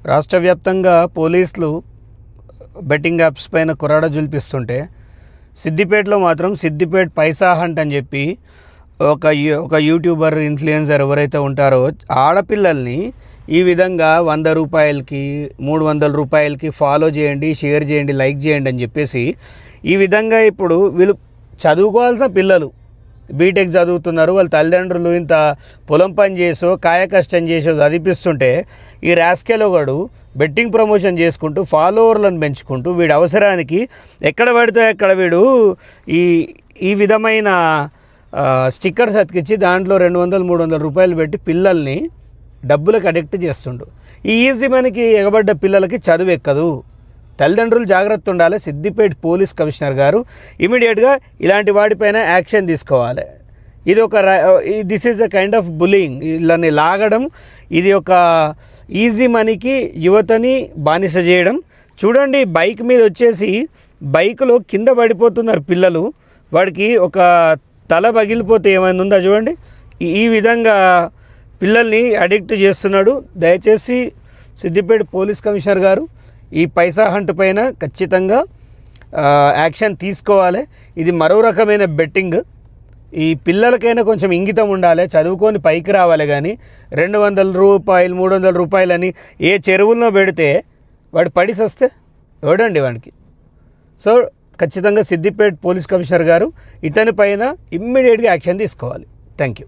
రాష్ట్ర వ్యాప్తంగా పోలీసులు బెట్టింగ్ యాప్స్ పైన కురాడ జుల్పిస్తుంటే సిద్దిపేటలో మాత్రం సిద్దిపేట పైసా హంట్ అని చెప్పి ఒక ఒక యూట్యూబర్ ఇన్ఫ్లుయెన్సర్ ఎవరైతే ఉంటారో ఆడపిల్లల్ని ఈ విధంగా వంద రూపాయలకి మూడు వందల రూపాయలకి ఫాలో చేయండి షేర్ చేయండి లైక్ చేయండి అని చెప్పేసి ఈ విధంగా ఇప్పుడు వీళ్ళు చదువుకోవాల్సిన పిల్లలు బీటెక్ చదువుతున్నారు వాళ్ళ తల్లిదండ్రులు ఇంత పొలం పని చేసో కాయ కష్టం చేసో చదివిపిస్తుంటే ఈ రాస్కెలోగడు బెట్టింగ్ ప్రమోషన్ చేసుకుంటూ ఫాలోవర్లను పెంచుకుంటూ వీడి అవసరానికి ఎక్కడ పడితే అక్కడ వీడు ఈ ఈ విధమైన స్టిక్కర్స్ అతికిచ్చి దాంట్లో రెండు వందలు మూడు వందల రూపాయలు పెట్టి పిల్లల్ని డబ్బులకు అడిక్ట్ చేస్తుండు. ఈ ఈజీ మనకి ఎగబడ్డ పిల్లలకి చదువు ఎక్కదు. తల్లిదండ్రులు జాగ్రత్త ఉండాలి. సిద్దిపేట పోలీస్ కమిషనర్ గారు ఇమీడియట్గా ఇలాంటి వాటిపైన యాక్షన్ తీసుకోవాలి. ఇది ఒక this is a kind of bullying వీళ్ళని లాగడం ఇది ఒక ఈజీ మనీకి యువతని బానిస చేయడం. చూడండి బైక్ మీద వచ్చేసి బైక్లో కింద పడిపోతున్నారు పిల్లలు. వాడికి ఒక తల పగిలిపోతే ఏమైనా ఉందా చూడండి. ఈ- ఈ విధంగా పిల్లల్ని అడిక్ట్ చేస్తున్నాడు. దయచేసి సిద్దిపేట పోలీస్ కమిషనర్ గారు ఈ పైసా హంట్ పైన ఖచ్చితంగా యాక్షన్ తీసుకోవాలి. ఇది మరో రకమైన బెట్టింగ్. ఈ పిల్లలకైనా కొంచెం ఇంగితం ఉండాలి చదువుకొని పైకి రావాలి కానీ రెండు వందల రూపాయలు మూడు వందల రూపాయలని ఏ చెరువుల్లో పెడితే వాడు పడిసి వస్తే ఎవడండి వాడికి సో ఖచ్చితంగా సిద్దిపేట పోలీస్ కమిషనర్ గారు ఇతని పైన ఇమ్మీడియట్గా యాక్షన్ తీసుకోవాలి. Thank you